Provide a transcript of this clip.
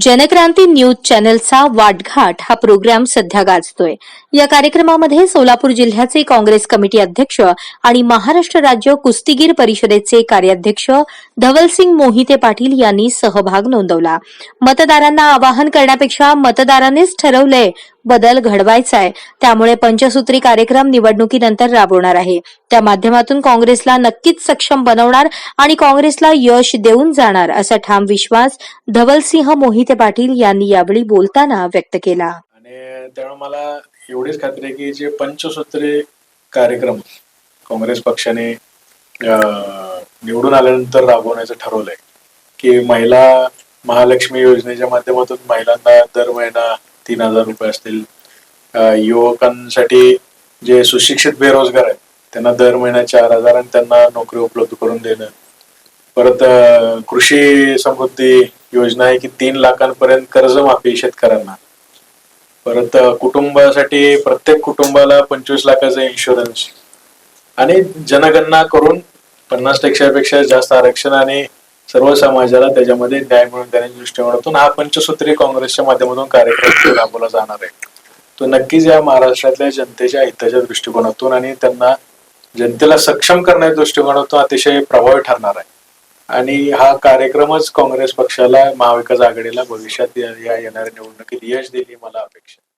जनक्रांती news चॅनलचा वाटघाट हा programme सध्या गाजतोय. या कार्यक्रमामध्ये सोलापूर जिल्ह्याचे काँग्रेस कमिटी अध्यक्ष आणि महाराष्ट्र राज्य कुस्तीगीर परिषदेचे कार्याध्यक्ष धवलसिंग मोहिते पाटील यांनी सहभाग नोंदवला. मतदारांना आवाहन करण्यापेक्षा मतदारांनीच ठरवलंय बदल घडवायचा आहे त्यामुळे पंचसूत्री कार्यक्रम निवडणुकीनंतर राबवणार आहे. त्या माध्यमातून काँग्रेसला नक्कीच सक्षम बनवणार आणि काँग्रेसला यश देऊन जाणार असा ठाम विश्वास धवलसिंह मोहिते पाटील यांनी यावेळी बोलताना व्यक्त केला. आणि त्यामुळे मला एवढीच खात्री आहे की जे पंचसूत्री कार्यक्रम काँग्रेस पक्षाने निवडून आल्यानंतर राबवण्याचं ठरवलंय की महिला महालक्ष्मी योजनेच्या माध्यमातून महिलांना दर महिना तीन हजार रुपये असतील. युवकांसाठी जे सुशिक्षित बेरोजगार आहेत त्यांना दर महिना चार हजार आणि त्यांना नोकरी उपलब्ध करून देणं. परत कृषी समृद्धी योजना आहे की तीन लाखांपर्यंत कर्जमाफी शेतकऱ्यांना. परत कुटुंबासाठी प्रत्येक कुटुंबाला पंचवीस लाखाचा इन्शुरन्स आणि जनगणना करून पन्नास टक्क्यापेक्षा जास्त आरक्षण आणि सर्व समाजाला त्याच्यामध्ये न्याय मिळवून देण्याच्या दृष्टिकोनातून हा पंचसूत्री काँग्रेसच्या माध्यमातून कार्यक्रम राबवला जाणार आहे. तो नक्कीच या महाराष्ट्रातल्या जनतेच्या हिताच्या दृष्टिकोनातून आणि त्यांना जनतेला सक्षम करण्याच्या दृष्टिकोनातून अतिशय प्रभावी ठरणार आहे. आणि हा कार्यक्रमच काँग्रेस पक्षाला महाविकास आघाडीला भविष्यात या येणाऱ्या निवडणुकीत यश दिली मला अपेक्षा